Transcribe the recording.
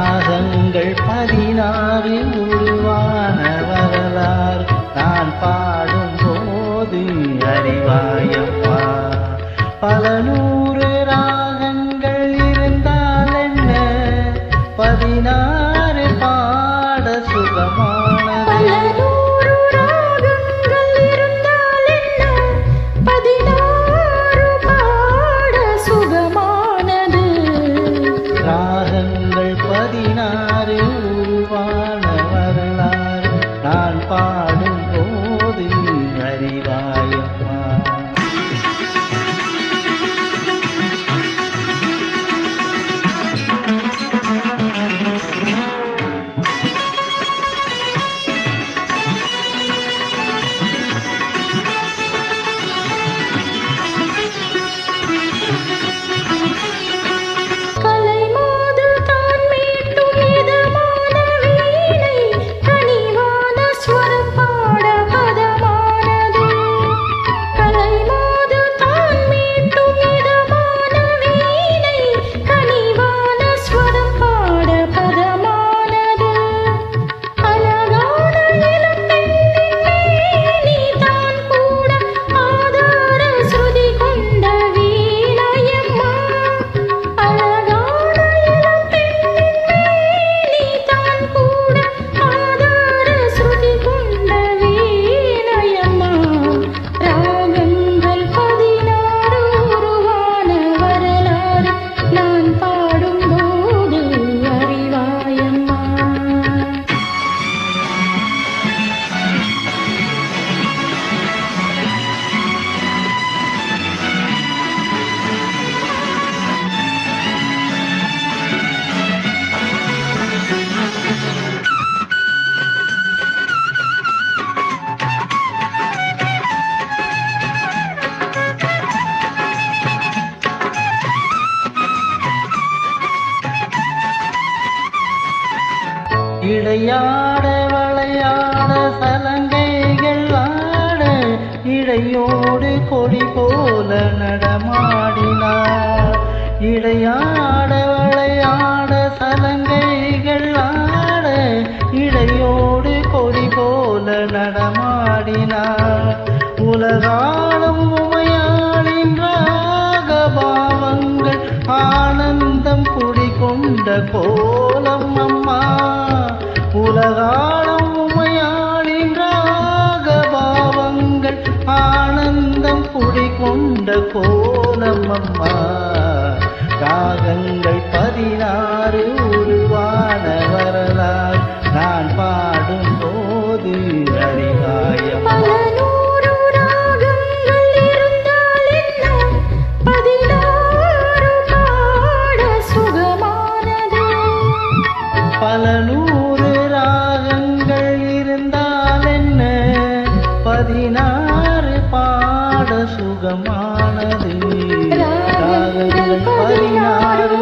ராகங்கள் பதினாவில் உருவான வரலாறு நான் பாடும் போது அறிவாயம் இடையாட வளையாட சலங்கைகள் ஆட இடையோடு கொடி போல நடமாடினார். இடையாட வளையாட சலங்கைகள் ஆட இடையோடு கொடி போல நடமாடினார். உலகாலும் உமையாளின் பாவங்கள் ஆனந்தம் குடிகொண்ட போ அம்மா. ராகங்கள் பதினாறு உருவான வரலாறு. நான் பாடும் போது அறிவாயம்மா பல நூறு ராகங்கள் இருந்தால் என்ன? பதினாறு பாட சுகமானது ராகங்கள் பதினாறு